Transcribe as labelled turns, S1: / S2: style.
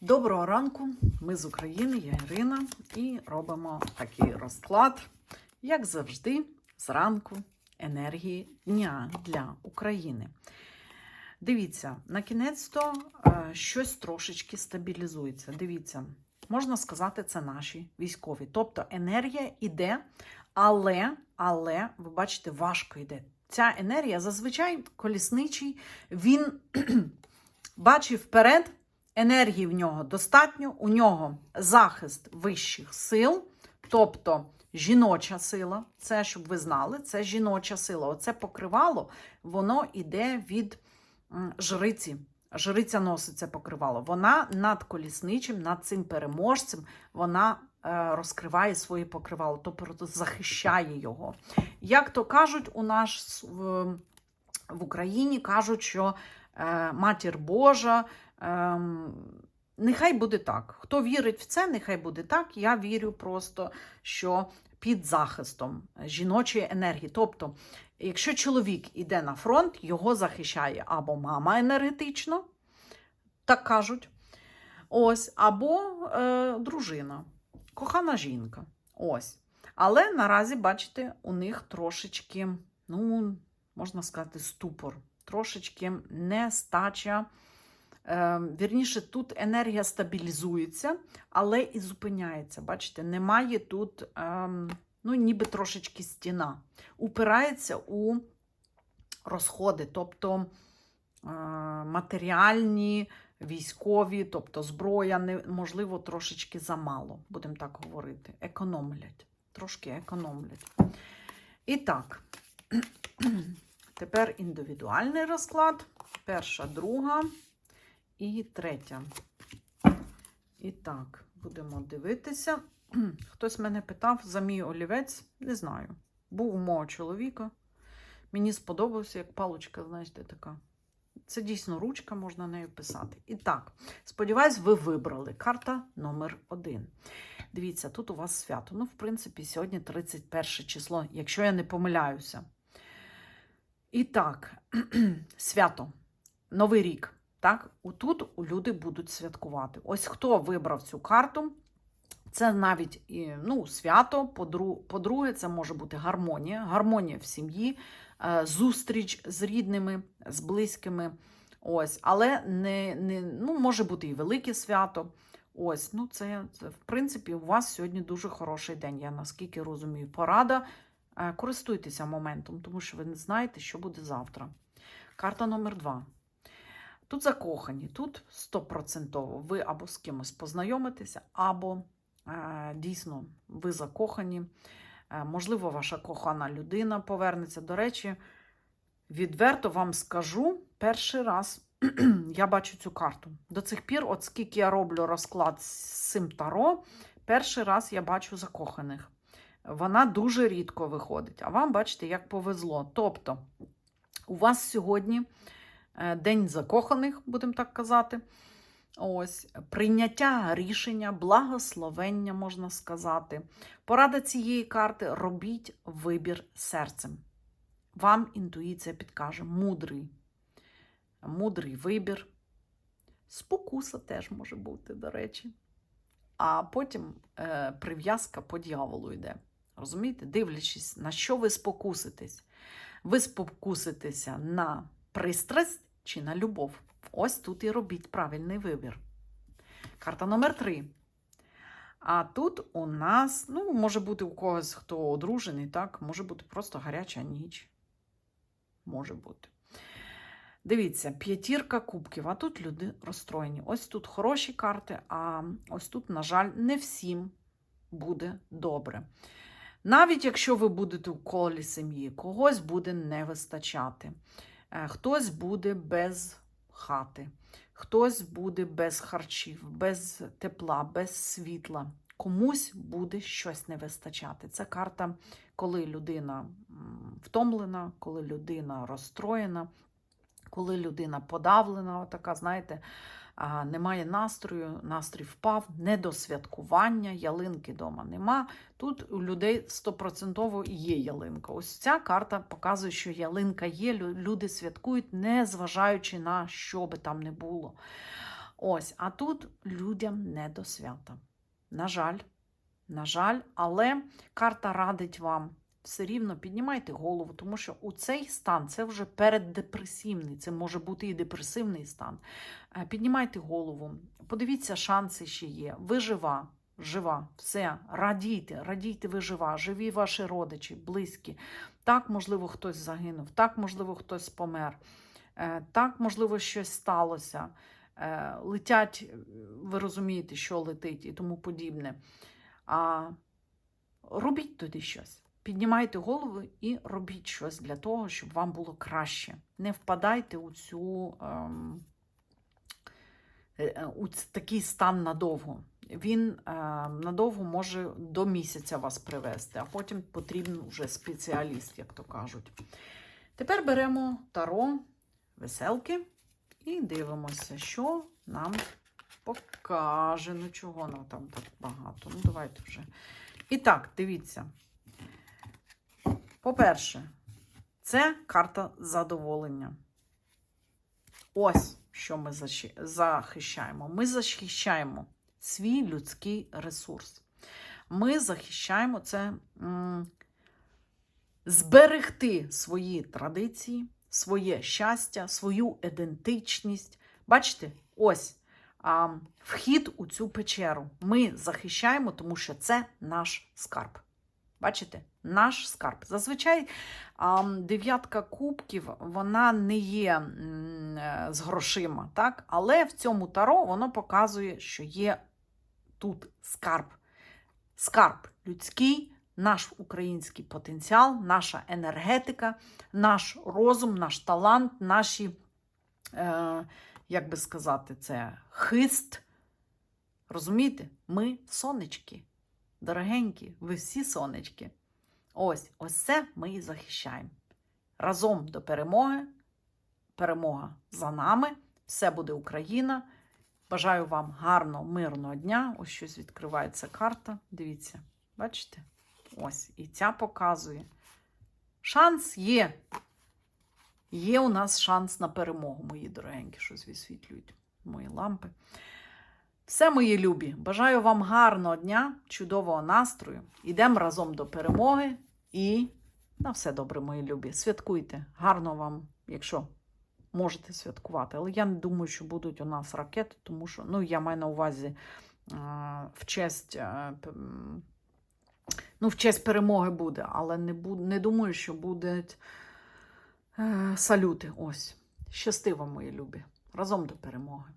S1: Доброго ранку, ми з України, я Ірина, і робимо такий розклад, як завжди, зранку енергії дня для України. Дивіться, на кінець то е, щось трошечки стабілізується. Дивіться, можна сказати, це наші військові. Тобто енергія йде, але, але, ви бачите, важко йде. Ця енергія зазвичай колісничий, він бачить вперед. Енергії в нього достатньо, у нього захист вищих сил, тобто жіноча сила, це, щоб ви знали, це жіноча сила. Оце покривало, воно йде від жриці. Жриця носить це покривало. Вона над колісничим, над цим переможцем, вона е, розкриває своє покривало, тобто захищає його. Як то кажуть, у нас в, Україні кажуть, що е, матір Божа. Ем, нехай буде так. Хто вірить в це, нехай буде так. Я вірю просто, що під захистом жіночої енергії. Тобто, якщо чоловік іде на фронт, його захищає або мама енергетично, так кажуть, ось, або е, дружина, кохана жінка. Ось. Але наразі, бачите, у них трошечки, ну, можна сказати, ступор, трошечки нестача. Е, Вірніше, тут енергія стабілізується, але і зупиняється. Бачите, немає тут, ем, ну, ніби трошечки стіна. Упирається у розходи, тобто е, матеріальні, військові, тобто зброя, можливо, трошечки замало, будемо так говорити. Економлять. Трошки економлять. І так, тепер індивідуальний розклад. Перша, друга і третя. І так, будемо дивитися. Хтось мене питав за мій олівець, не знаю. Був у мого чоловіка. Мені сподобався, як палочка, знаєте, така. Це дійсно ручка, можна нею писати. І так, сподіваюсь, ви вибрали карта номер один. Дивіться, тут у вас свято. Ну, в принципі, сьогодні 31 число, якщо я не помиляюся. І так, свято, Новий рік. Так, тут люди будуть святкувати. Ось хто вибрав цю карту, це навіть ну, свято. Подру- По-друге, це може бути гармонія, гармонія в сім'ї, е, зустріч з рідними, з близькими. Ось, але не, не, ну, може бути і велике свято. Ось, ну це, це, в принципі, у вас сьогодні дуже хороший день. Я наскільки розумію, порада. Е, Користуйтеся моментом, тому що ви не знаєте, що буде завтра. Карта номер два. Тут закохані, тут стопроцентово ви або з кимось познайомитеся, або е, дійсно ви закохані. Е, можливо, ваша кохана людина повернеться. До речі, відверто вам скажу, перший раз я бачу цю карту. До цих пір, от скільки я роблю розклад з цим таро, перший раз я бачу закоханих. Вона дуже рідко виходить. А вам, бачите, як повезло. Тобто, у вас сьогодні. Е, День закоханих, будемо так казати. Ось, прийняття рішення, благословення, можна сказати. Порада цієї карти робіть вибір серцем. Вам інтуїція підкаже мудрий. Мудрий вибір. Спокуса теж може бути, до речі. А потім е, прив'язка по дьяволу йде. Розумієте? Дивлячись, на що ви спокуситесь. Ви спокуситеся на пристрасть чи на любов. Ось тут і робіть правильний вибір. Карта номер три. А тут у нас, ну, може бути у когось, хто одружений, так, може бути просто гаряча ніч. Може бути. Дивіться, п'ятірка кубків, а тут люди розстроєні. Ось тут хороші карти, а ось тут, на жаль, не всім буде добре. Навіть якщо ви будете у колі сім'ї, когось буде не вистачати. Е, Хтось буде без хати, хтось буде без харчів, без тепла, без світла. Комусь буде щось не вистачати. Це карта, коли людина втомлена, коли людина розстроєна, коли людина подавлена, така, знаєте, немає настрою, настрій впав, не до святкування, ялинки вдома нема. Тут у людей стопроцентово є ялинка. Ось ця карта показує, що ялинка є, люди святкують, не зважаючи на що би там не було. Ось, а тут людям не до свята. На жаль, на жаль, але карта радить вам все рівно піднімайте голову, тому що у цей стан це вже переддепресивний, це може бути і депресивний стан. Е, Піднімайте голову, подивіться, шанси ще є. Ви жива, жива, все, радійте, радійте, ви жива, живі ваші родичі, близькі. Так, можливо, хтось загинув, так, можливо, хтось помер, е, так, можливо, щось сталося. Е, Летять, ви розумієте, що летить і тому подібне. А робіть туди щось. Піднімайте голову і робіть щось для того, щоб вам було краще. Не впадайте у цю ем, е, у такий стан надовго. Він е, надовго може до місяця вас привести, а потім потрібен вже спеціаліст, як то кажуть. Тепер беремо таро веселки і дивимося, що нам покаже. Ну, чого нам там так багато? Ну, давайте вже. І так, дивіться. По-перше, це карта задоволення. Ось що ми захищаємо. Ми захищаємо свій людський ресурс. Ми захищаємо це м, зберегти свої традиції, своє щастя, свою ідентичність. Бачите, ось а, вхід у цю печеру. Ми захищаємо, тому що це наш скарб. Бачите? Наш скарб. Зазвичай дев'ятка кубків вона не є е, з грошима, так? але в цьому таро воно показує, що є тут скарб. Скарб людський, наш український потенціал, наша енергетика, наш розум, наш талант, наші, е, як би сказати, це хист. Розумієте? Ми сонечки. Дорогенькі, ви всі сонечки. Ось, ось це ми і захищаємо. Разом до перемоги. Перемога за нами. Все буде Україна. Бажаю вам гарного, мирного дня. Ось щось відкривається карта. Дивіться, бачите? Ось, і ця показує. Шанс є. Є у нас шанс на перемогу, мої дорогенькі, щось висвітлюють мої лампи. Все, мої любі, бажаю вам гарного дня, чудового настрою. Ідемо разом до перемоги і на все добре, мої любі. Святкуйте. Гарно вам, якщо можете святкувати. Але я не думаю, що будуть у нас ракети, тому що ну, я маю на увазі в честь. е, Ну, в честь перемоги буде, але не, бу- не думаю, що будуть е, салюти. Ось. Щасти вам, мої любі. Разом до перемоги.